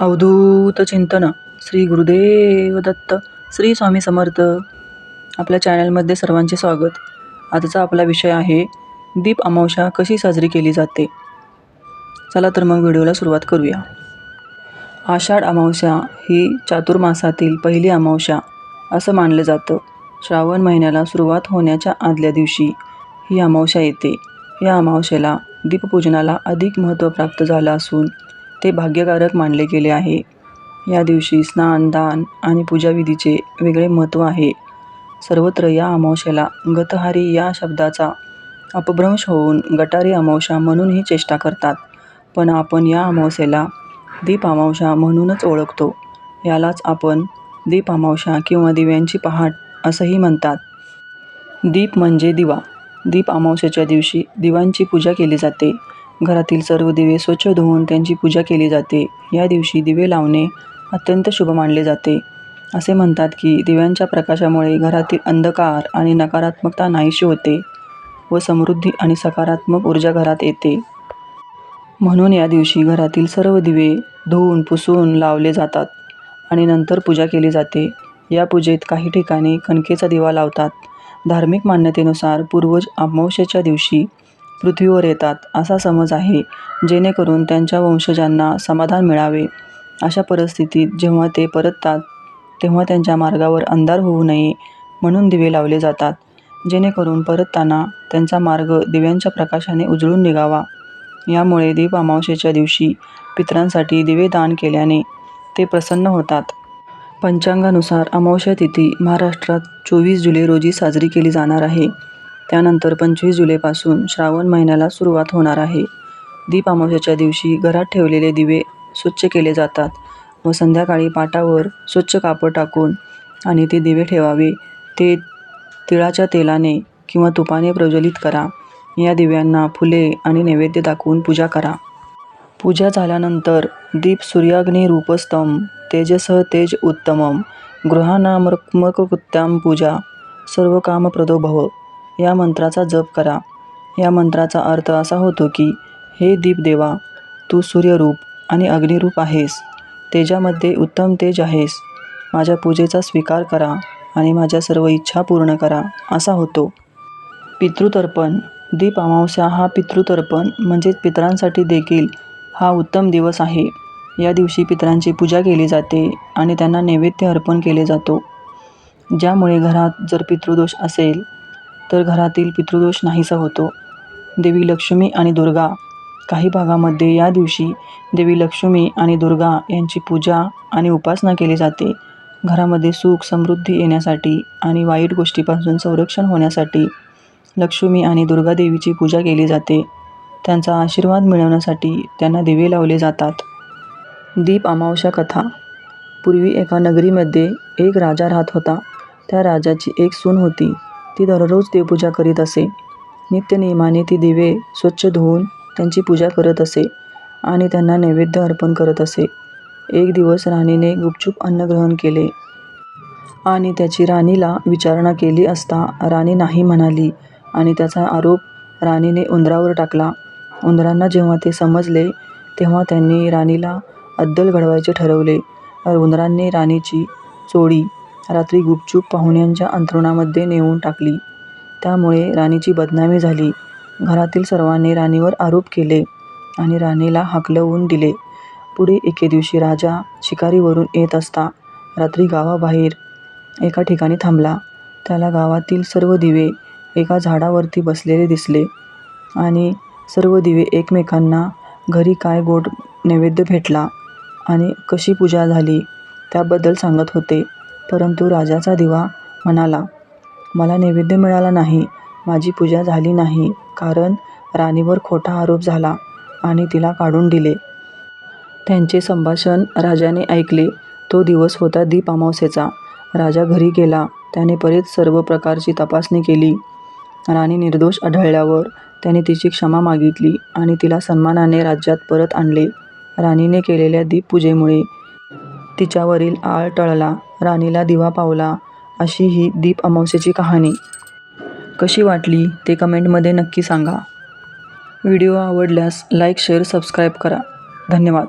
अवधूत चिंतन. श्री गुरुदेव दत्त श्री स्वामी समर्थ. आपल्या चॅनलमध्ये सर्वांचे स्वागत. आजचा आपला विषय आहे दीप अमावस्या कशी साजरी केली जाते? चला तर मग व्हिडिओला सुरुवात करूया. आषाढ अमावस्या ही चातुर्मासातील पहिली अमावस्या असं मानलं जातं. श्रावण महिन्याला सुरुवात होण्याच्या आदल्या दिवशी ही अमावस्या येते. या अमावस्येला दीपपूजनाला अधिक महत्त्व प्राप्त झालं असून ते भाग्यकारक मानले गेले आहे. या दिवशी स्नान दान आणि पूजाविधीचे वेगळे महत्त्व आहे. सर्वत्र या अमावस्येला गतहारी या शब्दाचा अपभ्रंश होऊन गटारी अमावस्या म्हणूनही चेष्टा करतात. पण आपण या अमावस्येला दीप अमावस्या म्हणूनच ओळखतो. यालाच आपण दीप अमावस्या किंवा दिव्यांची पहाट असंही म्हणतात. दीप म्हणजे दिवा. दीप अमावस्येच्या दिवशी दिवांची पूजा केली जाते. घरातील सर्व दिवे स्वच्छ धुवून त्यांची पूजा केली जाते. या दिवशी दिवे लावणे अत्यंत शुभ मानले जाते. असे म्हणतात की दिव्यांच्या प्रकाशामुळे घरातील अंधकार आणि नकारात्मकता नाहीशी होते व समृद्धी आणि सकारात्मक ऊर्जा घरात येते. म्हणून या दिवशी घरातील सर्व दिवे धुवून पुसून लावले जातात आणि नंतर पूजा केली जाते. या पूजेत काही ठिकाणी कणकेचा दिवा लावतात. धार्मिक मान्यतेनुसार पूर्वज अमावस्येच्या दिवशी पृथ्वीवर येतात असा समज आहे जेणेकरून त्यांच्या वंशजांना समाधान मिळावे. अशा परिस्थितीत जेव्हा ते परततात तेव्हा त्यांच्या मार्गावर अंधार होऊ नये म्हणून दिवे लावले जातात जेणेकरून परतताना त्यांचा मार्ग दिव्यांच्या प्रकाशाने उजळून निघावा. यामुळे दीप अमावस्येच्या दिवशी पितरांसाठी दिवे दान केल्याने ते प्रसन्न होतात. पंचांगानुसार अमावस्या तिथी महाराष्ट्रात चोवीस जुलै रोजी साजरी केली जाणार आहे. त्यानंतर पंचवीस जुलैपासून श्रावण महिन्याला सुरुवात होणार आहे. दीप अमावस्याच्या दिवशी घरात ठेवलेले दिवे स्वच्छ केले जातात व संध्याकाळी पाटावर स्वच्छ कापड टाकून आणि ते दिवे ठेवावे. ते तिळाच्या तेलाने किंवा तुपाने प्रज्वलित करा. या दिव्यांना फुले आणि नैवेद्य दाखवून पूजा करा. पूजा झाल्यानंतर दीप सूर्याग्नी रूपस्तम तेजसह तेज उत्तमम गृहानामर्मकृत्याम पूजा सर्व कामप्रदो भव या मंत्राचा जप करा. या मंत्राचा अर्थ असा होतो की हे दीपदेवा तू सूर्यरूप आणि अग्निरूप आहेस. तेजामध्ये उत्तम तेज आहेस. माझ्या पूजेचा स्वीकार करा आणि माझ्या सर्व इच्छा पूर्ण करा असा होतो. पितृतर्पण. दीप अमावस्या हा पितृतर्पण म्हणजेच पितरांसाठी देखील हा उत्तम दिवस आहे. या दिवशी पितरांची पूजा केली जाते आणि त्यांना नैवेद्य अर्पण केले जातो. ज्यामुळे घरात जर पितृदोष असेल तर घरातील पितृदोष नाहीसा होतो. देवी लक्ष्मी आणि दुर्गा. काही भागामध्ये या दिवशी देवी लक्ष्मी आणि दुर्गा यांची पूजा आणि उपासना केली जाते. घरामध्ये सुख समृद्धी येण्यासाठी आणि वाईट गोष्टीपासून संरक्षण होण्यासाठी लक्ष्मी आणि दुर्गा देवीची पूजा केली जाते. त्यांचा आशीर्वाद मिळवण्यासाठी त्यांना दिवे लावले जातात. दीप अमावस्या कथा. पूर्वी एका नगरीमध्ये एक राजा राहत होता. त्या राजाची एक सून होती. ती दररोज देवपूजा करीत असे. नित्यनियमाने ती दिवे स्वच्छ धुवून त्यांची पूजा करत असे आणि त्यांना नैवेद्य अर्पण करत असे. एक दिवस राणीने गुपचूप अन्न ग्रहण केले आणि त्याची राणीला विचारणा केली असता राणी नाही म्हणाली आणि त्याचा आरोप राणीने उंदरावर टाकला. उंदरांना जेव्हा ते समजले तेव्हा त्यांनी राणीला अद्दल घडवायचे ठरवले. उंदरांनी राणीची चोळी रात्री गुपचूप पाहुण्यांच्या अंथरुणामध्ये नेऊन टाकली. त्यामुळे राणीची बदनामी झाली. घरातील सर्वांनी राणीवर आरोप केले आणि राणीला हाकलवून दिले. पुढे एके दिवशी राजा शिकारीवरून येत असता. रात्री गावाबाहेर एका ठिकाणी थांबला. त्याला गावातील सर्व दिवे एका झाडावरती बसलेले दिसले आणि सर्व दिवे एकमेकांना घरी काय गोड नैवेद्य भेटला आणि कशी पूजा झाली त्याबद्दल सांगत होते. परंतु राजाचा दिवा म्हणाला मला नैवेद्य मिळाला नाही माझी पूजा झाली नाही कारण राणीवर खोटा आरोप झाला आणि तिला काढून दिले. त्यांचे संभाषण राजाने ऐकले. तो दिवस होता दीप अमावस्येचा. राजा घरी गेला. त्याने परत सर्व प्रकारची तपासणी केली. राणी निर्दोष आढळल्यावर त्याने तिची क्षमा मागितली आणि तिला सन्मानाने राज्यात परत आणले. राणीने केलेल्या दीपपूजेमुळे तिच्यावरील आळ टळला. राणीला दिवा पावला अशी ही दीप अमावस्येची कहाणी. कशी वाटली ते कमेंटमध्ये नक्की सांगा. व्हिडिओ आवडल्यास लाईक शेअर सबस्क्राईब करा. धन्यवाद.